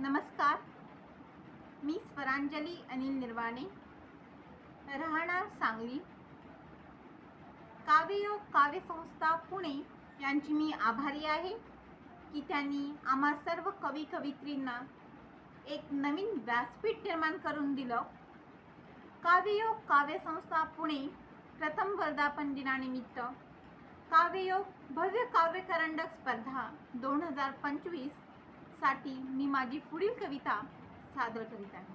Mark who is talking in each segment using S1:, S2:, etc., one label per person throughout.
S1: नमस्कार. मी स्वरांजली अनिल निर्वाणे. राहणार सांगली. काव्ययोग काव्यसंस्था पुणे यांची मी आभारी आहे की त्यांनी आम्हा सर्व कवी कवित्रींना एक नवीन व्यासपीठ निर्माण करून दिलं. काव्ययोग काव्यसंस्था पुणे प्रथम वर्धापन दिनानिमित्त काव्ययोग भव्य काव्य करंडक स्पर्धा दोन हजार पंचवीस साठी मी माझी पुढील कविता सादर करीत आहे.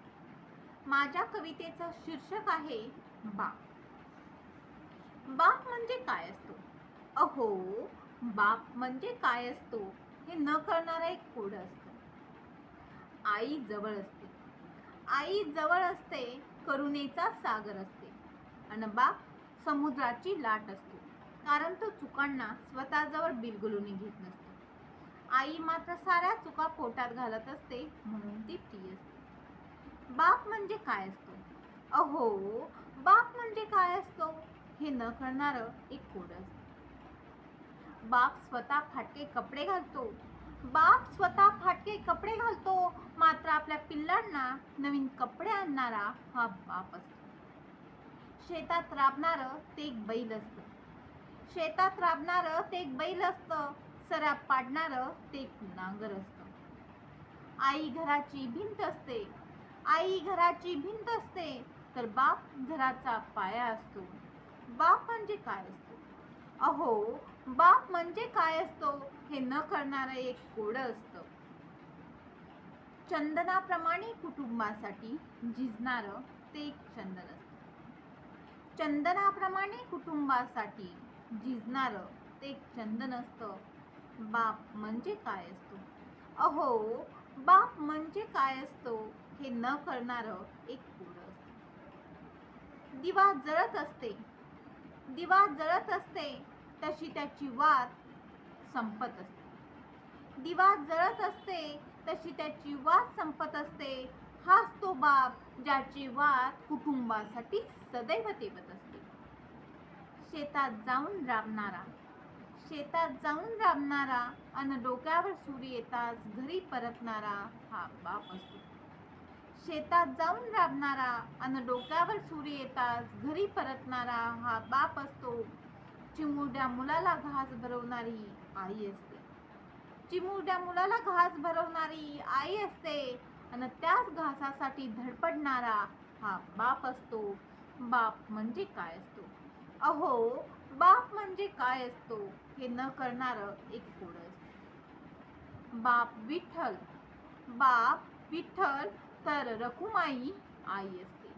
S1: माझ्या कवितेचं शीर्षक आहे बाप. बाप म्हणजे काय असतो? अहो बाप म्हणजे काय असतो हे न करणारा एक कोड असतं. आई जवळ असते. आई जवळ असते करुणेचा सागर असते. आणि बाप समुद्राची लाट असते. कारण तो चुकांना स्वतःजवळ बिलगुलून घेत नसतो. आई मात्र साऱ्या चुका पोटात घालत असते म्हणून ती प्रिय असते. बाप म्हणजे काय असतो? अहो बाप म्हणजे काय असतो? हे न कळणारं एक कोड असतं. बाप स्वतः फाटके कपडे घालतो. बाप स्वतः फाटके कपडे घालतो. मात्र आपल्या पिल्लांना नवीन कपडे आणणारा हा बाप असतो. शेतात राबणारं ते एक बैल असतं. शेतात राबणारं ते एक बैल असतं. सराप पाडणारं ते एक नांगर असतं? आई घराची भिंत असते. आई घराची भिंत असते. तर बाप घराचा पाया असतो. बाप म्हणजे काय असतो? अहो बाप म्हणजे काय असतो? हे न करणारं एक कोड असतं. चंदनाप्रमाणे कुटुंबासाठी झिजणारं ते एक चंदन असतं. चंदनाप्रमाणे कुटुंबासाठी झिजणारं ते एक चंदन असतं. बाप म्हणजे काय असतो? अहो बाप म्हणजे काय असतो हे न कळणारं एक कोड असतं. दिवा जळत असते. दिवा जळत असते तशी त्याची वात संपत असते. दिवा जळत असते तशी त्याची वात संपत असते. हाच तो बाप ज्याची वात कुटुंबासाठी सदैव तेवत असते. शेतात जाऊन राबणारा शेतात जाऊन राबणारा अन डोक्यावर सूर्य येताच घरी परतणारा हा बाप असतो. शेतात जाऊन राबणारा अन डोक्यावर सूर्य येताच घरी परतणारा हा बाप असतो. चिमुरड्या मुलाला घास भरवणारी आई असते. चिमुरड्या मुलाला घास भरवणारी आई असते आणि त्याच घासासाठी धडपडणारा हा बाप असतो. बाप म्हणजे काय असतो? अहो बाप म्हणजे काय असतो हे न करणारं एक कोड असतं. बाप विठ्ठल बाप विठ्ठल तर रखुमाई आई असते.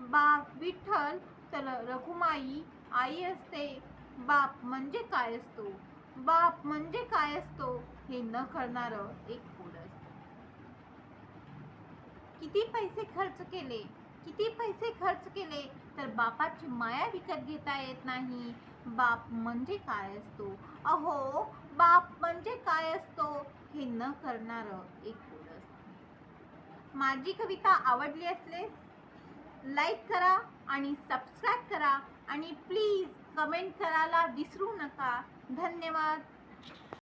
S1: बाप विठ्ठल तर रखुमाई आई असते. बाप म्हणजे काय असतो? बाप म्हणजे काय असतो? हे न करणारं एक कोड असतं. किती पैसे खर्च केले? किती पैसे खर्च केले तर बापाची माया विकत घेता येत नाही. बाप म्हणजे काय असतो? अहो बाप म्हणजे काय असतो हे न करणारं एक असतं. माझी कविता आवडली असल्यास लाईक करा आणि सबस्क्राईब करा आणि प्लीज कमेंट करायला विसरू नका. धन्यवाद.